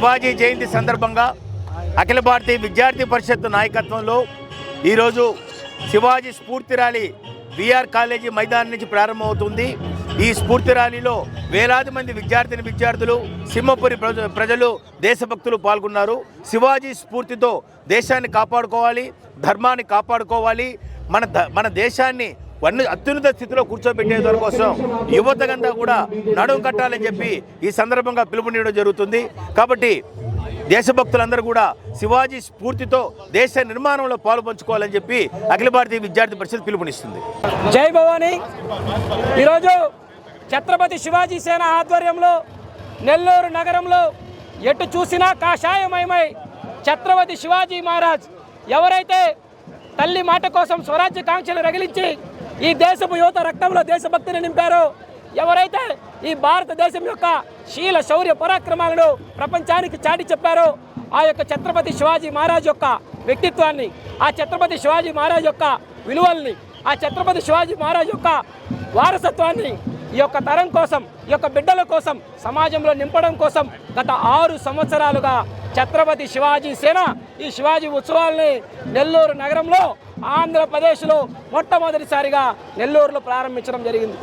శివాజీ జయంతి సందర్భంగా అఖిల భారతీయ విద్యార్థి పరిషత్ నాయకత్వంలో ఈరోజు శివాజీ స్ఫూర్తి ర్యాలీ బీఆర్ కాలేజీ మైదానం నుంచి ప్రారంభమవుతుంది. ఈ స్ఫూర్తి ర్యాలీలో వేలాది మంది విద్యార్థిని విద్యార్థులు సింహపురి ప్రజ ప్రజలు దేశభక్తులు పాల్గొన్నారు. శివాజీ స్ఫూర్తితో దేశాన్ని కాపాడుకోవాలి ధర్మాన్ని కాపాడుకోవాలి. మన ద- మన దేశాన్ని వన్ను అత్యున్నత స్థితిలో కూర్చోబెట్టే కోసం యువతకంతా కూడా నడుము కట్టాలని చెప్పి ఈ సందర్భంగా పిలుపునివ్వడం జరుగుతుంది. కాబట్టి దేశభక్తులందరూ కూడా శివాజీ స్ఫూర్తితో దేశ నిర్మాణంలో పాలు పంచుకోవాలని చెప్పి అఖిల భారతీయ విద్యార్థి పరిషత్ పిలుపునిస్తుంది. జై భవానీ. ఈరోజు ఛత్రపతి శివాజీ సేన ఆధ్వర్యంలో నెల్లూరు నగరంలో ఎటు చూసినా కాషాయమయమై ఛత్రపతి శివాజీ మహారాజ్ ఎవరైతే తల్లి మాట కోసం స్వరాజ్య కాంక్షలు రగిలించి ఈ దేశపు యువత రక్తంలో దేశభక్తిని నింపారో. ఎవరైతే ఈ భారతదేశం యొక్క శీల శౌర్య పరాక్రమాలను ప్రపంచానికి చాటి చెప్పారో ఆ యొక్క ఛత్రపతి శివాజీ మహారాజ్ యొక్క వ్యక్తిత్వాన్ని ఆ ఛత్రపతి శివాజీ మహారాజ్ యొక్క విలువల్ని ఆ ఛత్రపతి శివాజీ మహారాజ్ యొక్క వారసత్వాన్ని ఈ యొక్క తరం కోసం ఈ యొక్క బిడ్డల కోసం సమాజంలో నింపడం కోసం గత ఆరు సంవత్సరాలుగా ఛత్రపతి శివాజీ సేన ఈ శివాజీ ఉత్సవాల్ని నెల్లూరు నగరంలో ఆంధ్రప్రదేశ్లో మొట్టమొదటిసారిగా నెల్లూరులో ప్రారంభించడం జరిగింది.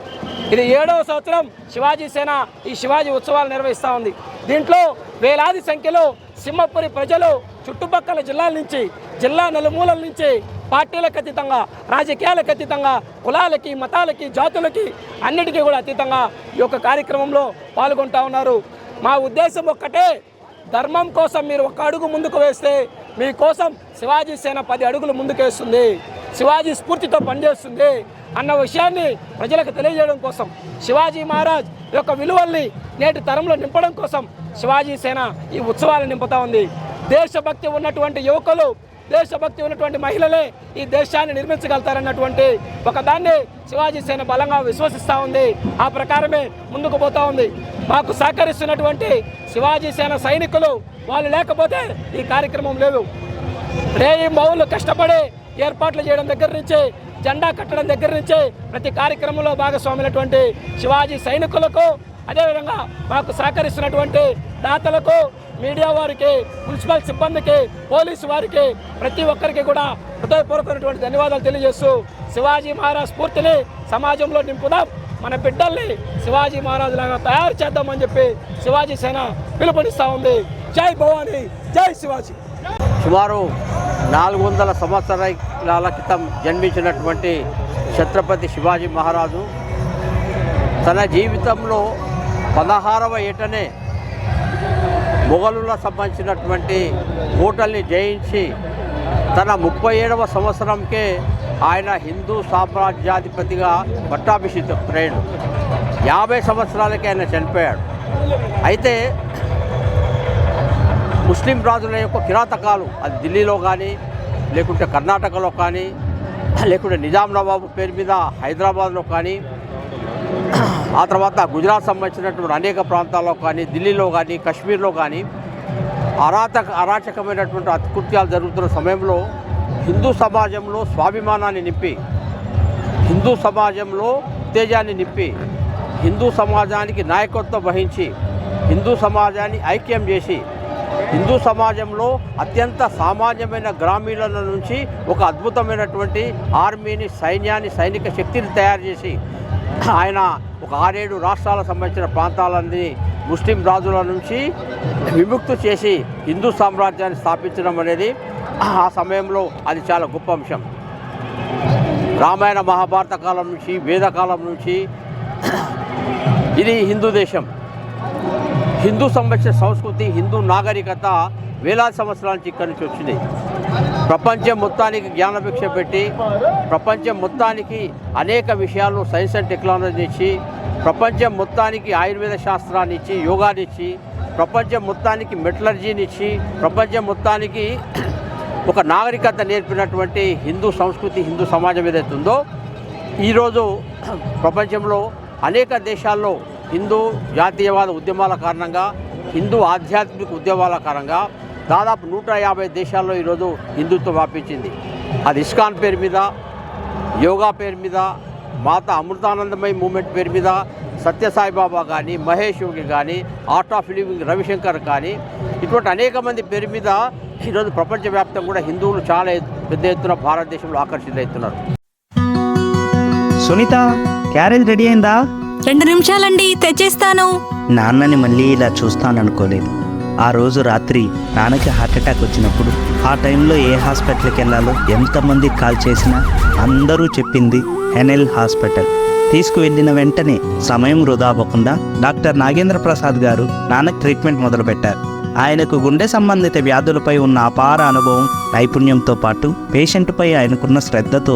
ఇది ఏడవ సంవత్సరం శివాజీ సేన ఈ శివాజీ ఉత్సవాలు నిర్వహిస్తూ ఉంది. దీంట్లో వేలాది సంఖ్యలో సింహపురి ప్రజలు చుట్టుపక్కల జిల్లాల నుంచి జిల్లా నలుమూలల నుంచి పార్టీలకు అతీతంగా రాజకీయాలకు అతీతంగా కులాలకి మతాలకి జాతులకి అన్నిటికీ కూడా అతీతంగా ఈ యొక్క కార్యక్రమంలో పాల్గొంటా ఉన్నారు. మా ఉద్దేశం ఒక్కటే ధర్మం కోసం మీరు ఒక అడుగు ముందుకు వేస్తే మీకోసం శివాజీ సేన పది అడుగులు ముందుకేస్తుంది. శివాజీ స్ఫూర్తితో పనిచేస్తుంది అన్న విషయాన్ని ప్రజలకు తెలియజేయడం కోసం శివాజీ మహారాజ్ యొక్క విలువల్ని నేటి తరంలో నింపడం కోసం శివాజీ సేన ఈ ఉత్సవాలు నింపుతా ఉంది. దేశభక్తి ఉన్నటువంటి యువకులు దేశభక్తి ఉన్నటువంటి మహిళలే ఈ దేశాన్ని నిర్మించగలుగుతారన్నటువంటి ఒక దాన్ని శివాజీ సేన బలంగా విశ్వసిస్తూ ఉంది. ఆ ప్రకారమే ముందుకు పోతూ ఉంది. మాకు సహకరిస్తున్నటువంటి శివాజీ సేన సైనికులు వాళ్ళు లేకపోతే ఈ కార్యక్రమం లేవు రేయి మౌలు కష్టపడి ఏర్పాట్లు చేయడం దగ్గర నుంచి జెండా కట్టడం దగ్గర నుంచి ప్రతి కార్యక్రమంలో భాగస్వామైనటువంటి శివాజీ సైనికులకు అదేవిధంగా మాకు సహకరిస్తున్నటువంటి దాతలకు మీడియా వారికి మున్సిపల్ సిబ్బందికి పోలీసు వారికి ప్రతి ఒక్కరికి కూడా హృదయపూర్వకమైనటువంటి ధన్యవాదాలు తెలియజేస్తూ శివాజీ మహారాజ్ స్ఫూర్తిని సమాజంలో నింపుదాం. మన బిడ్డల్ని శివాజీ మహారాజు లాగా తయారు చేద్దామని చెప్పి శివాజీ సేన పిలుపునిస్తా ఉంది. జై భవానీ జై శివాజీ. సుమారు నాలుగు వందల సంవత్సరాల క్రితం జన్మించినటువంటి ఛత్రపతి శివాజీ మహారాజు తన జీవితంలో పదహారవ ఏటనే మొఘలులకు సంబంధించినటువంటి కోటల్ని జయించి తన ముప్పై ఏడవ సంవత్సరంకే ఆయన హిందూ సామ్రాజ్యాధిపతిగా పట్టాభిషిక్తుడయ్యాడు యాభై సంవత్సరాలకే ఆయన చనిపోయాడు. అయితే ముస్లిం రాజుల యొక్క కిరాతకాలు అది ఢిల్లీలో కానీ లేకుంటే కర్ణాటకలో కానీ లేకుంటే నిజాం నవాబు పేరు మీద హైదరాబాద్లో కానీ ఆ తర్వాత గుజరాత్ సంబంధించినటువంటి అనేక ప్రాంతాల్లో కానీ ఢిల్లీలో కానీ కాశ్మీర్లో కానీ అరాచక అరాచకమైనటువంటి అతికృత్యాలు జరుగుతున్న సమయంలో హిందూ సమాజంలో స్వాభిమానాన్ని నింపి హిందూ సమాజంలో ఉత్తేజాన్ని నింపి హిందూ సమాజానికి నాయకత్వం వహించి హిందూ సమాజాన్ని ఐక్యం చేసి హిందూ సమాజంలో అత్యంత సామాన్యమైన గ్రామీణుల నుంచి ఒక అద్భుతమైనటువంటి ఆర్మీని సైన్యాన్ని సైనిక శక్తిని తయారు చేసి ఆయన ఒక ఆరేడు రాష్ట్రాలకు సంబంధించిన ప్రాంతాలన్నీ ముస్లిం రాజుల నుంచి విముక్తి చేసి హిందూ సామ్రాజ్యాన్ని స్థాపించడం అనేది ఆ సమయంలో అది చాలా గొప్ప అంశం. రామాయణ మహాభారత కాలం నుంచి వేదకాలం నుంచి ఇది హిందూ దేశం. హిందూ సంబంధించిన సంస్కృతి హిందూ నాగరికత వేలాది సంవత్సరాల నుంచి ఇక్కడి నుంచి వచ్చింది. ప్రపంచం మొత్తానికి జ్ఞానభిక్ష పెట్టి ప్రపంచం మొత్తానికి అనేక విషయాలు సైన్స్ అండ్ టెక్నాలజీ ఇచ్చి ప్రపంచం మొత్తానికి ఆయుర్వేద శాస్త్రాన్ని ఇచ్చి యోగాని ఇచ్చి ప్రపంచం మొత్తానికి మెటలర్జీని ఇచ్చి ప్రపంచం మొత్తానికి ఒక నాగరికత నేర్పినటువంటి హిందూ సంస్కృతి హిందూ సమాజం ఏదైతే ఉందో ఈరోజు ప్రపంచంలో అనేక దేశాల్లో హిందూ జాతీయవాద ఉద్యమాల కారణంగా హిందూ ఆధ్యాత్మిక ఉద్యమాల కారణంగా దాదాపు నూట యాభై దేశాల్లో ఈరోజు హిందుత్వం వ్యాపించింది. అది ఇస్కాన్ పేరు మీద యోగా పేరు మీద మాత అమృతానందమయ మూమెంట్ పేరు మీద సత్యసాయిబాబా కానీ మహేష్ యోగి కానీ ఆర్ట్ ఆఫ్ లివింగ్ రవిశంకర్ కానీ ఇటువంటి అనేక మంది పేరు మీద ఈరోజు ప్రపంచవ్యాప్తంగా కూడా హిందువులు చాలా పెద్ద ఎత్తున భారతదేశంలో ఆకర్షితులవుతున్నారు. సునీత క్యారేజ్ రెడీ అయిందా? రెండు నిమిషాలండి తెచ్చేస్తాను. నాన్నని మళ్ళీ ఇలా చూస్తాననుకోలేదు. ఆ రోజు రాత్రి నాన్నకి హార్ట్ అటాక్ వచ్చినప్పుడు ఆ టైంలో ఏ హాస్పిటల్కి వెళ్ళాలో ఎంతమంది కాల్ చేసినా అందరూ చెప్పింది ఎన్ఎల్ హాస్పిటల్. తీసుకువెళ్ళిన వెంటనే సమయం వృధా అవ్వకుండా డాక్టర్ నాగేంద్ర ప్రసాద్ గారు నాన్నకు ట్రీట్మెంట్ మొదలుపెట్టారు. ఆయనకు గుండె సంబంధిత వ్యాధులపై ఉన్న అపార అనుభవం నైపుణ్యంతో పాటు పేషెంట్పై ఆయనకున్న శ్రద్ధతో